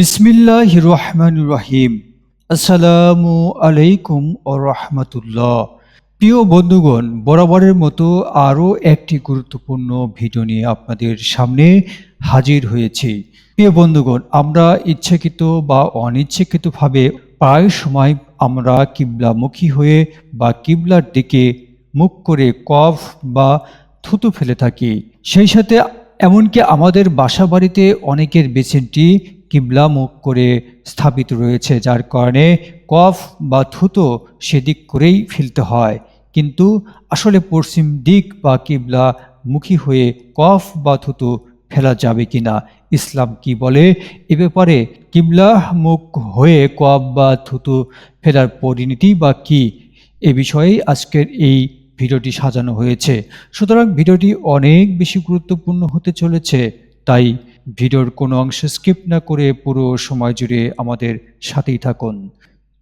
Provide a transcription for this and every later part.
বিসমিল্লাহ রহমান রহিম। আসসালামু আলাইকুম ও রহমতুল্লাহ। প্রিয় বন্ধুগণ, বরাবরের মতো আরও একটি গুরুত্বপূর্ণ ভিডিও নিয়ে আপনাদের সামনে হাজির হয়েছি। প্রিয় বন্ধুগণ, আমরা ইচ্ছাকৃত বা অনিচ্ছাকৃতভাবে প্রায় সময় আমরা কিবলামুখী হয়ে বা কিবলার দিকে মুখ করে কফ বা থুতু ফেলে থাকি। সেই সাথে এমনকি আমাদের বাসা বাড়িতে অনেকের বেসিনটি কিবলা মুখ করে স্থাপিত রয়েছে, যার কারণে কফ বা থুতো সেদিক করেই ফেলতে হয়। কিন্তু আসলে পশ্চিম দিক বা কিবলা মুখী হয়ে কফ বা থুতু ফেলা যাবে কিনা ইসলাম কি বলে? এ ব্যাপারে কিবলা মুখ হয়ে কফ বা থুতু ফেলার পরিণতি বা কি, এ বিষয়েই আজকের এই ভিডিওটি সাজানো হয়েছে। সুতরাং ভিডিওটি অনেক বেশি গুরুত্বপূর্ণ হতে চলেছে, তাই ভিডিওর কোনো অংশ স্কিপ না করে পুরো সময় জুড়ে আমাদের সাথেই থাকুন।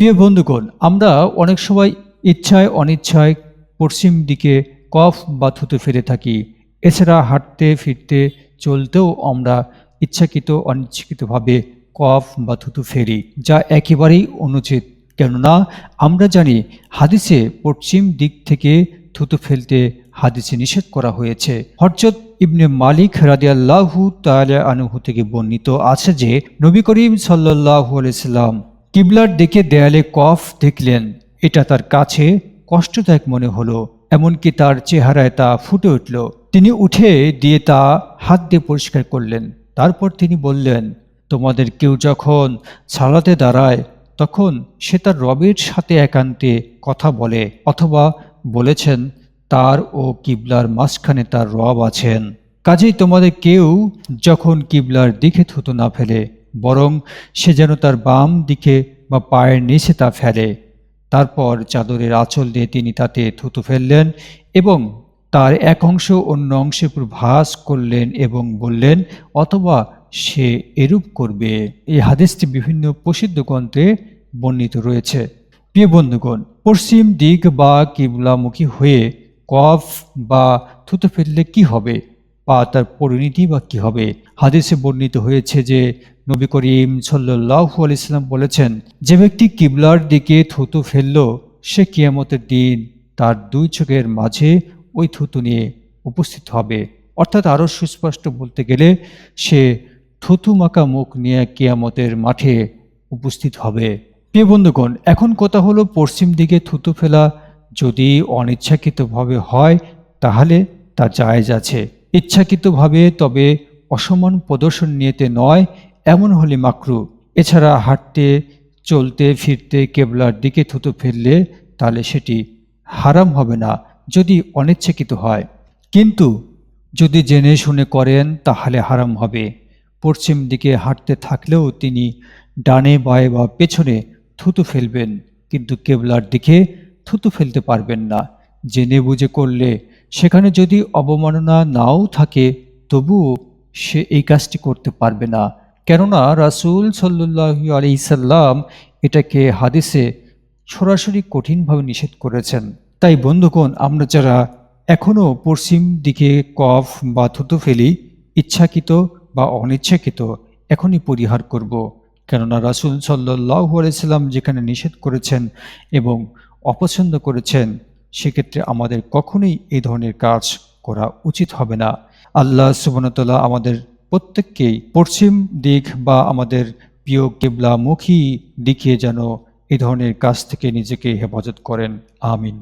প্রিয় বন্ধুগণ, আমরা অনেক সময় ইচ্ছায় অনিচ্ছায় পশ্চিম দিকে কফ বা থুতু ফেলে থাকি। এছাড়া হাঁটতে, ফিরতে, চলতেও আমরা ইচ্ছাকৃত, অনিচ্ছাকৃতভাবে কফ বা থুতু ফেরি যা একেবারেই অনুচিত। কেননা, আমরা জানি হাদিসে পশ্চিম দিক থেকে থুতু ফেলতে হাদিসে নিষেধ করা হয়েছে। হরজত ইবনে মালিক রাদিয়াল্লাহু তাআলা আনহু থেকে বর্ণিত আছে যে, নবী করিম সাল্লাল্লাহু আলাইহি সাল্লাম কিবলার দিকে দেয়ালে কফ দেখলেন। এটা তার কাছে কষ্টদায়ক মনে হলো, এমনকি তার চেহারায় তা ফুটে উঠল। তিনি উঠে দিয়ে তা হাত দিয়ে পরিষ্কার করলেন। তারপর তিনি বললেন, তোমাদের কেউ যখন সালাতে দাঁড়ায়, তখন সে তার রবের সাথে একান্তে কথা বলে অথবা বলেছেন তার ও কিবলার মাঝখানে তার রব আছেন। কাজেই তোমাদের কেউ যখন কিবলার দিকে থুতো না ফেলে, বরং সে যেন তার বাম দিকে বা পায়ের নিচে তা ফেলে। তারপর চাদরের আঁচল দিয়ে তিনি তাতে থুতু ফেললেন এবং তার এক অংশ অন্য অংশে ভাস করলেন এবং বললেন, অথবা সে এরূপ করবে। এই হাদিসটি বিভিন্ন প্রসিদ্ধ গ্রন্থে বর্ণিত রয়েছে। প্রিয় বন্ধুগণ, পশ্চিম দিক বা কিবলামুখী হয়ে কফ বা থুতু ফেললে কি হবে? বা তার পরিণতি বা কি হবে? হাদিসে বর্ণিত হয়েছে যে নবী করিম সাল্লাহু আলাইসাল্লাম বলেছেন, যে ব্যক্তি কিবলার দিকে থুতু ফেলল, সে কিয়ামতের দিন তার দুই চোখের মাঝে ওই থুতু নিয়ে উপস্থিত হবে। অর্থাৎ আরও সুস্পষ্ট বলতে গেলে, সে থুতু মাকা মুখ নিয়ে কিয়ামতের মাঠে উপস্থিত হবে। প্রিয় বন্ধুগণ, এখন কথা হলো পশ্চিম দিকে থুতু ফেলা যদি অনিচ্ছাকৃতভাবে হয়, তাহলে তা জায়েজ আছে। ইচ্ছাকৃতভাবে তবে অসমান প্রদর্শন নিয়েতে নয়, এমন হলে মাকরু। এছাড়া হাঁটতে, চলতে, ফিরতে, কেবলার দিকে থুতু ফেললে তাহলে সেটি হারাম হবে না, যদি অনিচ্ছাকৃত হয়। কিন্তু যদি জেনে শুনে করেন, তাহলে হারাম হবে। পশ্চিম দিকে হাঁটতে থাকলেও তিনি ডানে, বায়ে বা পেছনে থুতু ফেলবেন, কিন্তু কেবলার দিকে থুতু ফেলতে পারবেন না। জেনে বুঝে করলে সেখানে যদি অবমাননা নাও থাকে, তবুও সে এই কাজটি করতে পারবে না। কেননা রাসুল সাল্লু আলিসাল্লাম এটাকে হাদিসে সরাসরি কঠিনভাবে নিষেধ করেছেন। তাই বন্ধুগণ, আমরা যারা এখনও পশ্চিম দিকে কফ বা থুতু ফেলি, ইচ্ছাকৃত বা অনিচ্ছাকৃত, এখনই পরিহার করব। কেননা রাসুল সাল্লাহু আলাইসাল্লাম যেখানে নিষেধ করেছেন এবং অপছন্দ করেছেন, সেক্ষেত্রে আমাদের কখনোই এই ধরনের কাজ করা উচিত হবে না। আল্লাহ সুবনতলা আমাদের প্রত্যেককেই পশ্চিম দিক বা আমাদের প্রিয় কেবলামুখী দিকে যেন এ ধরনের কাজ থেকে নিজেকে হেফাজত করেন। আমিন।